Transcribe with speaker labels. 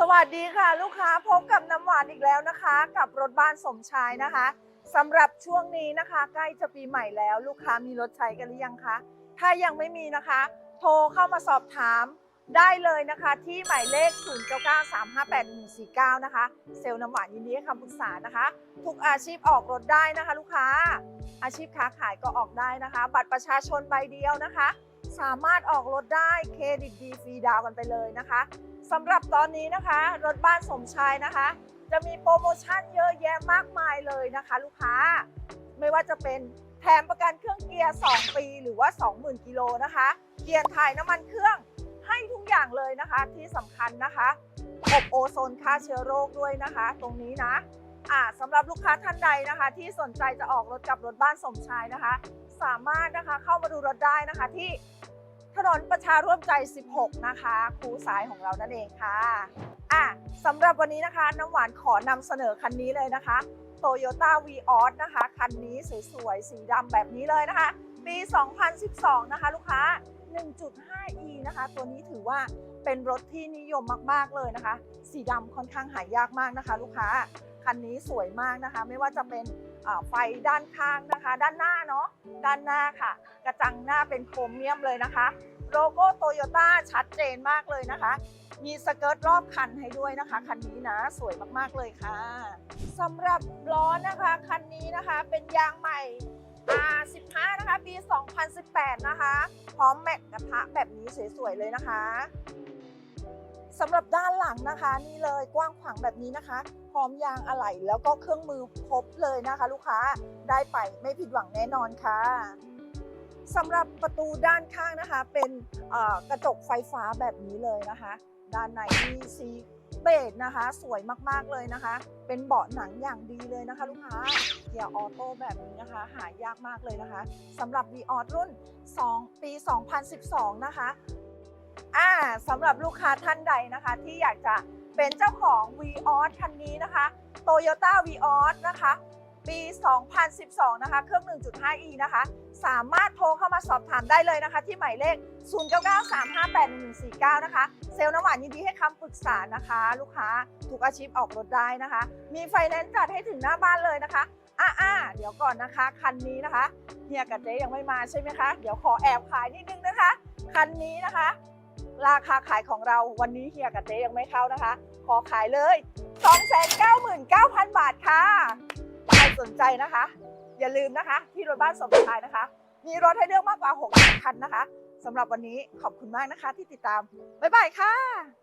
Speaker 1: สวัสดีค่ะลูกค้าพบกับน้ำหวานอีกแล้วนะคะ กับรถบ้านสมชายนะคะสำหรับช่วงนี้นะคะ ใกล้จะปีใหม่แล้ว ลูกค้ามีรถใช้กันหรือยังคะถ้ายังไม่มีนะคะ โทรเข้ามาสอบถามได้เลยนะคะ ที่หมายเลข 0993581149 นะคะ เซลล์น้ำหวานยินดีให้คำปรึกษานะคะ ทุกอาชีพออกรถได้นะคะ ลูกค้า อาชีพค้าขายก็ออกได้นะคะ บัตรประชาชนใบเดียวนะคะ สามารถออกรถได้เครดิตดีฟรีดาวกันไปเลยนะคะสำหรับตอนนี้นะคะ รถบ้านสมชายนะคะ จะมีโปรโมชั่นเยอะแยะมากมายเลยนะคะ ลูกค้าไม่ว่าจะเป็นแถมประกันเครื่องเกียร์ 2 ปีหรือว่า 20,000 กิโลนะคะเปลี่ยนถ่ายน้ำมันเครื่องให้ทุกอย่างเลยนะคะที่สำคัญนะคะอบโอโซนฆ่าเชื้อโรคด้วยนะคะ ตรงนี้นะ อ่าสำหรับลูกค้าท่านใดนะคะ ที่สนใจจะออกรถกับรถบ้านสมชายนะคะ สามารถนะคะเข้ามาดูรถได้นะคะที่ถนนประชาร่วมใจ 16 นะคะ คูสายของเรานั่นเองค่ะอะสำหรับวันนี้นะคะน้ำหวานขอนำเสนอคันนี้เลยนะคะ Toyota v ีออนะคะ คันนี้สวยๆ สีดำแบบนี้เลยนะคะ ปี 2012 นะคะ ลูกค้า 1.5e นะคะ ตัวนี้ถือว่าเป็นรถที่นิยมมากๆเลยนะคะ สีดำค่อนข้างหายากมากนะคะ ลูกค้า คันนี้สวยมากนะคะ ไม่ว่าจะเป็นไฟด้านข้างนะคะ ด้านหน้าเนาะด้านหน้าค่ะ กระจังหน้าเป็นโครเมียมเลยนะคะ โลโก้โตโยต้าชัดเจนมากเลยนะคะ มีสเกิร์ตรอบคันให้ด้วยนะคะ คันนี้นะสวยมากๆเลยค่ะสำหรับล้อนะคะคันนี้นะคะเป็นยางใหม่ R15 นะคะปี 2018 นะคะ พร้อมแม็กกระทะแบบนี้สวยๆเลยนะคะ สำหรับด้านหลังนะคะนี่เลยกว้างขวางแบบนี้นะคะ พร้อมยางอะไหล่แล้วก็เครื่องมือครบเลยนะคะ ลูกค้าได้ไปไม่ผิดหวังแน่นอนค่ะสำหรับประตูด้านข้างนะคะ เป็นกระจกไฟฟ้าแบบนี้เลยนะคะ ด้านในมีซีเบดนะคะ สวยมากๆเลยนะคะ เป็นเบาะหนังอย่างดีเลยนะคะ ลูกค้าเกียร์ออโต้แบบนี้นะคะ หายากมากเลยนะคะสำหรับ v ีออรุ่น 2 ปี 2012 นะคะ อ่าสำหรับลูกค้าท่านใดนะคะ ที่อยากจะเป็นเจ้าของ v ีออคันนี้นะคะ Toyota v ีออนะคะ ปี 2012 นะคะ เครื่อง 1.5e นะคะ สามารถโทรเข้ามาสอบถามได้เลยนะคะ ที่หมายเลข 0993581149 นะคะ เซลล์น้ำหวานยินดีให้คำปรึกษานะคะ ลูกค้าทุกอาชีพออกรถได้นะคะ มีไฟแนนซ์จัดให้ถึงหน้าบ้านเลยนะคะอ่าอ่าเดี๋ยวก่อนนะคะ คันนี้นะคะเฮียกับเจ๊ยังไม่มาใช่ไหมคะ เดี๋ยวขอแอบขายนิดนึงนะคะ คันนี้นะคะ ราคาขายของเราวันนี้เฮียกับเจ๊ยังไม่เข้านะคะ ขอขายเลย 299,000 บาทค่ะ ใครสนใจนะคะ อย่าลืมนะคะ ที่รถบ้านสมชายนะคะ มีรถให้เลือกมากกว่า6คันนะคะสำหรับวันนี้ขอบคุณมากนะคะที่ติดตาม บ๊ายบายค่ะ